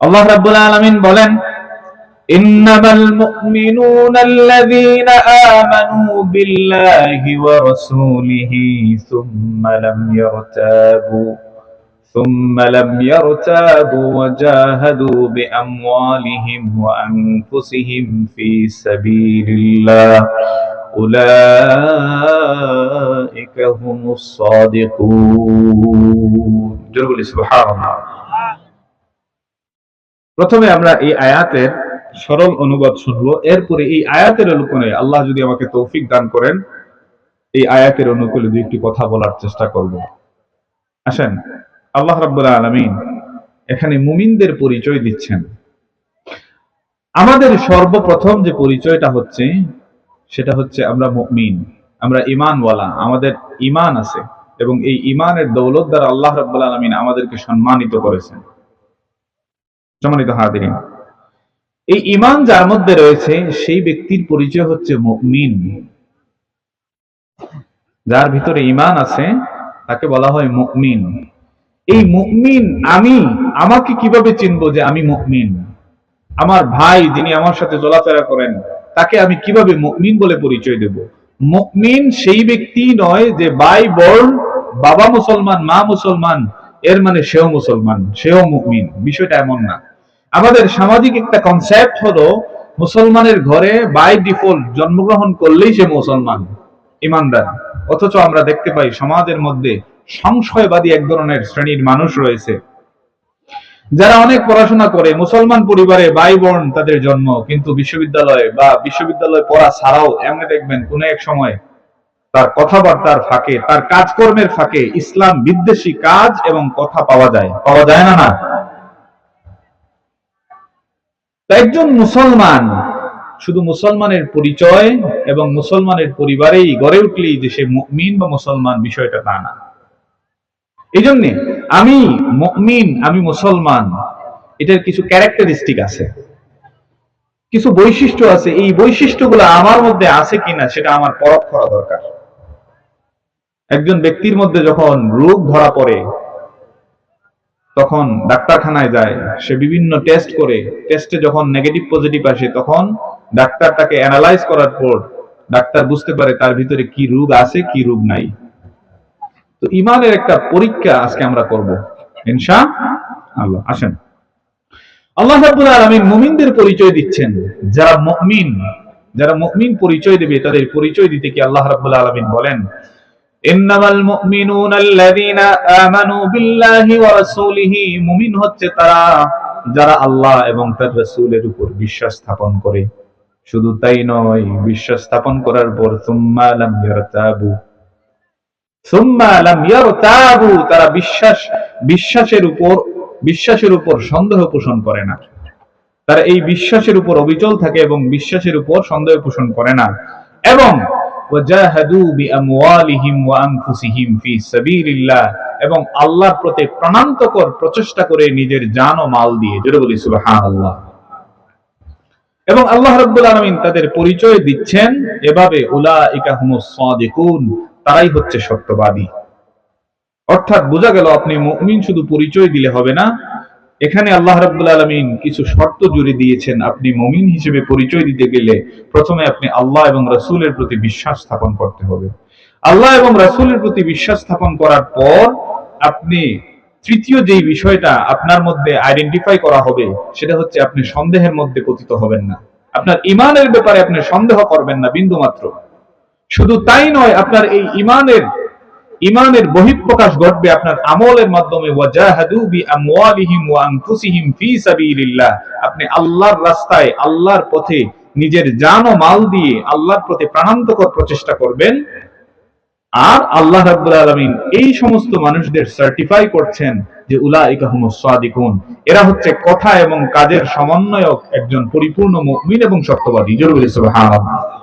আল্লাহ রাব্বুল আলামিন বলেন إنما المؤمنون الذين آمنوا بالله ورسوله ثم لم يرتابوا ثم لم يرتابوا وجاهدوا بأموالهم وأنفسهم في سبيل الله أولئك هم الصادقون جرب سبحان الله প্রথমে আমরা এই আয়াতের সরল অনুবাদ শুনব। এরপরে এই আয়াতের অনুকূলে আল্লাহ যদি আমাকে তৌফিক দান করেন, এই আয়াতের অনুকূলে দুই একটি কথা বলার চেষ্টা করব। আসেন, আল্লাহ রাব্বুল আলামিন এখানে মুমিনদের পরিচয় দিচ্ছেন। আমাদের সর্বপ্রথম যে পরিচয়টা হচ্ছে, সেটা হচ্ছে আমরা মুমিন, আমরা ইমানওয়ালা আমাদের ইমান আছে এবং এই ইমানের দৌলত দ্বারা আল্লাহ রাব্বুল আলামিন আমাদেরকে সম্মানিত করেছেন। সম্মানিত হাদিরিন এই ইমান যার মধ্যে রয়েছে, সেই ব্যক্তির পরিচয় হচ্ছে মুমিন। যার ভিতরে ইমান আছে, তাকে বলা হয় মুমিন। এই মুমিন আমি, আমাকে কীভাবে চিনবো যে আমি মুমিন? আমার ভাই যিনি আমার সাথে চলাফেরা করেন, তাকে আমি কীভাবে মুমিন বলে পরিচয় দেব? মুমিন সেই ব্যক্তি নয় যে বাই বোন, বাবা মুসলমান, মা মুসলমান, এর মানে সেও মুসলমান, সেও মুমিন। বিষয়টা এমন না। আমাদের সামাজিক একটা কনসেপ্ট হলো, মুসলমানের ঘরে বাই ডিফল্ট জন্মগ্রহণ করলেই সে মুসলমান, ইমানদার। অথচ আমরা দেখতে পাই সমাজের মধ্যে সংশয়বাদী এক ধরনের শ্রেণির মানুষ রয়েছে। যারা অনেক পড়াশোনা করে, মুসলমান পরিবারে বাই বোন তাদের জন্ম, কিন্তু বিশ্ববিদ্যালয়ে বা বিশ্ববিদ্যালয় পড়া ছাড়াও এমনি দেখবেন কোন এক সময় তার কথাবার্তার ফাঁকে, তার কাজকর্মের ফাঁকে ইসলাম বিদ্বেষী কাজ এবং কথা পাওয়া যায়। পাওয়া যায় না না তো একজন মুসলমান, শুধু মুসলমানের পরিচয় এবং মুসলমানের পরিবারেই গড়ে উঠলেই যে সে মুমিন বা মুসলমান বিষয়টা তা না। এই জন্যে আমি মুমিন, আমি মুসলমান, এটার কিছু ক্যারেক্টারিস্টিক আছে। কিছু বৈশিষ্ট্য আছে, এই বৈশিষ্ট্যগুলো আমার মধ্যে আছে কিনা সেটা আমার পরখ করা দরকার। একজন ব্যক্তির মধ্যে যখন রোগ ধরা পড়ে তখন ডাক্তারখানায় যায়, সে বিভিন্ন টেস্ট করে। টেস্টে যখন নেগেটিভ পজিটিভ আসে, তখন ডাক্তার তাকে অ্যানালাইজ করার পর ডাক্তার বুঝতে পারে তার ভিতরে কি রোগ আছে, কি রোগ নাই। তো ইমানের একটা পরীক্ষা আজকে আমরা করব ইনশা আল্লাহ আসেন। আল্লাহ রাব্বুল আলামিন মুমিনদের পরিচয় দিচ্ছেন। যারা মুমিন যারা মুমিন পরিচয় দেবে, তাদের পরিচয় দিতে কি আল্লাহ রাব্বুল আলামিন বলেন? ইন্নামাল মুমিনুন আল্লাযীনা আমানু বিল্লাহি ওয়া রাসূলিহি হচ্ছে তারা যারা আল্লাহ এবং তার রাসূলের উপর বিশ্বাস স্থাপন করে। শুধু তাই নয়, বিশ্বাস স্থাপন করার পর সুম্মা লাম সুম্মা লাম তারা বিশ্বাস, বিশ্বাসের উপর বিশ্বাসের উপর সন্দেহ পোষণ করে না। তারা এই বিশ্বাসের উপর অবিচল থাকে এবং বিশ্বাসের উপর সন্দেহ পোষণ করে না। এবং وجاهدوا بأموالهم وأنفسهم في سبيل الله এবং আল্লাহর প্রতি প্রাণান্তকর প্রচেষ্টা করে নিজের জান ও মাল দিয়ে জোরে বলি সুবহানাল্লাহ এবং আল্লাহ রাব্বুল আলামিন তাদের পরিচয় দিচ্ছেন এভাবে উলাইকা হুমুস সাদিকুন তারাই হচ্ছে সত্যবাদী অর্থাৎ বোঝা গেল আপনি মুমিন শুধু পরিচয় দিলে হবে না এখানে আল্লাহ রাব্বুল আলামিন কিছু শর্ত জুড়ে দিয়েছেন। আপনি মুমিন হিসেবে পরিচয় দিতে গেলে প্রথমে আপনি আল্লাহ এবং রাসূলের প্রতি বিশ্বাস স্থাপন করতে হবে। আল্লাহ এবং রাসূলের প্রতি বিশ্বাস স্থাপন করার পর আপনি তৃতীয় যেই বিষয়টা আপনার মধ্যে আইডেন্টিফাই করা হবে, সেটা হচ্ছে আপনি সন্দেহের মধ্যে পতিত হবেন না। আপনার ইমানের ব্যাপারে আপনি সন্দেহ করবেন না বিন্দু মাত্র শুধু তাই নয়, আপনার এই ইমানের ইমানের বহিঃপ্রকাশ ঘটবে আপনার আমলের মাধ্যমে। আপনি আল্লাহর রাস্তায়, আল্লাহর পথে নিজের জান ও মাল দিয়ে আল্লাহর প্রতি প্রাণান্তকর প্রচেষ্টা করবেন। আর আল্লাহ রাব্বুল আলামিন এই সমস্ত মানুষদের সার্টিফাই করছেন যে উলাইকা হুমুস সাদিকুন। এরা হচ্ছে কথা এবং কাজের সমন্বয়ক একজন পরিপূর্ণ মুমিন এবং সত্যবাদী। জরুরি সুবহানাল্লাহ।